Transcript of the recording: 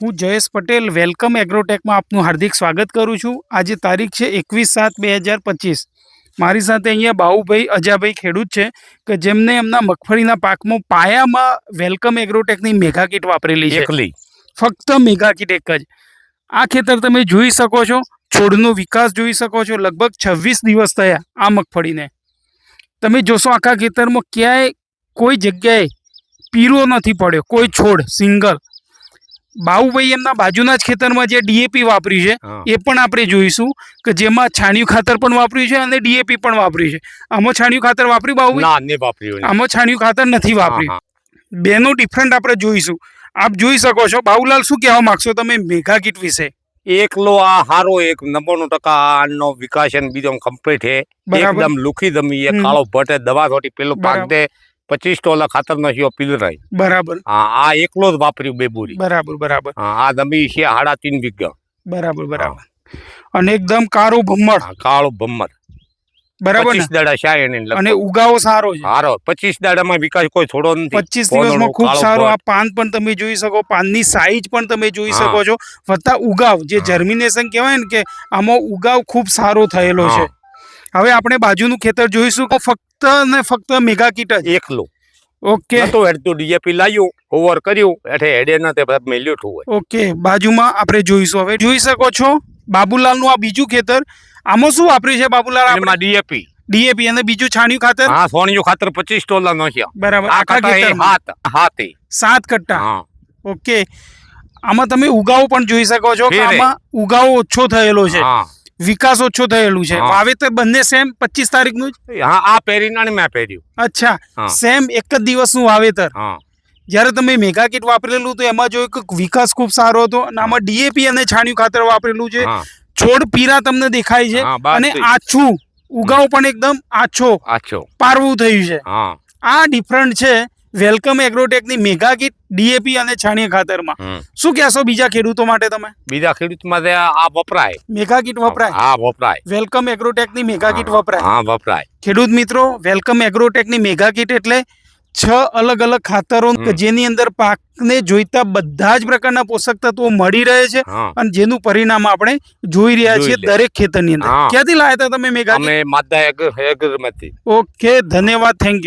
હું જયેશ પટેલ વેલકમ એગ્રોટેકમાં આપનું હાર્દિક સ્વાગત કરું છું. આજે તારીખ છે એકવીસ સાત બે હજાર પચીસ. મારી સાથે અહીંયા બાહુભાઈ અજાભાઈ ખેડૂત છે કે જેમને એમના મગફળીના પાકમાં પાયામાં વેલકમ એગ્રોટેકની મેગા કીટ વાપરેલી છે. એકલી. ફક્ત મેગા કીટ એક જ. આ ખેતર તમે જોઈ શકો છો છોડનો વિકાસ જોઈ શકો છો લગભગ છવ્વીસ દિવસ થયા આ મગફળીને. તમે જોશો આખા ખેતરમાં ક્યાંય કોઈ જગ્યાએ પીરો નથી પડ્યો કોઈ છોડ સિંગલ. બાહુભાઈ એમના બાજુના જ ખેતરમાં જે ડીએપી વાપર્યું છે એ પણ આપણે જોઈશું કે જેમાં છાણિયું ખાતર પણ વાપર્યું છે અને ડીએપી પણ વાપર્યું છે. આમાં છાણિયું ખાતર વાપર્યું બાહુભાઈ વાપર્યું આમાં છાણિયું ખાતર નથી વાપર્યું. બેનું ડિફરન્ટ આપણે જોઈશું. આપ જોઈ શકો છો. બાઉલાલ શું કહેવા માંગશો તમે મેઘા કીટ વિશે? એકલો આ હારો એક નવ્વાણું ટકા આનો વિકાસ બીજો કમ્પ્લીટ છે. એકદમ લુખી દમી એ. કાળો ભટે દવા થોડી પેલું પાક દે. પચીસ ટોલા ખાતર નાખ્યો પીલરાય. બરાબર. હા આ એકલો જ વાપર્યું બે બોરી. બરાબર બરાબર. હા આ દમી છે સાડા તીન વીઘા. બરાબર બરાબર. અને એકદમ કાળું ભમ્મર કાળું ભમ્મર બરાબર પચીસ દાડા શાય અને ઉગાવો સારો છે. હારો પચીસ દાડામાં વિકાસ કોઈ થોડો નથી. પચીસ દિવસમાં ખૂબ સારો આ પાન પણ તમે જોઈ શકો પાનની સાઈઝ પણ તમે જોઈ શકો છો. વત્તા ઉગાવ જે જર્મિનેશન કહેવાય ને કે આમાં ઉગાવ ખૂબ સારો થયેલો છે. હવે આપણે બાજુનું ખેતર જોઈશું કે ફક્ત ને ફક્ત મેગા કીટ જ? એકલો. ઓકે. તો હેડ તો ડીએપી લાવ્યું ઓવર કર્યું એટલે હેડે ન તે મેલ્યું ઠું હોય. ઓકે બાજુમાં આપણે જોઈશું. હવે જોઈ શકો છો બાબુલાલનું આ બીજું ખેતર આમાં શું વાપર્યું છે બાબુલાલ આપણે? ડીએપી. ડીએપી અને બીજું છાણિયું ખાતર? હા સોનિયું ખાતર પચીસ ટોલા નાખ્યા. બરાબર આખા ખેતર હાથ હાથે. સાત કટ્ટા? હા. ઓકે આમાં તમે ઉગાવો પણ જોઈ શકો છો કે આમાં ઉગાવો ઓછો થયેલો છે. હા. વિકાસ ઓછો થયેલું છે. વાવેતર બંને સેમ પચીસ તારીખનું જ? હા આ પહેરીને અને મેં પહેર્યું. અચ્છા સેમ એક જ દિવસનું વાવેતર. હા. જ્યારે તમે મેગા કીટ વાપરેલું તો એમાં જો એક વિકાસ ખૂબ સારો હતો અને આમાં ડીએપી અને છાણિયું ખાતર વાપરેલું છે. છોડ પીરા તમને દેખાય છે અને આછું ઉગાવ પણ એકદમ આછો આછો. પારવું થયું છે. આ ડિફરન્ટ છે વેલકમ એગ્રોટેકની મેગા કીટ ડીએપી અને છાણિયા ખાતરમાં. શું કહેશો બીજા ખેડૂતો માટે તમે? બીજા ખેડૂત માટે આ વપરાય. મેગા કીટ વપરાય? હા વપરાય. વેલકમ એગ્રોટેકની મેગા કીટ વપરાય. હા વપરાય. ખેડૂત મિત્રો વેલકમ એગ્રોટેકની મેગા કીટ એટલે છ અલગ અલગ ખાતરો કે જેની અંદર પાકને જોઈતા બધા જ પ્રકારના પોષક તત્વો મળી રહે છે અને જેનું પરિણામ આપણે જોઈ રહ્યા છીએ દરેક ખેતરની અંદર. ક્યાંથી લાયા હતા તમે મેગા અમે માદા એગ એગરમાંથી ઓકે ધન્યવાદ થેન્ક યુ.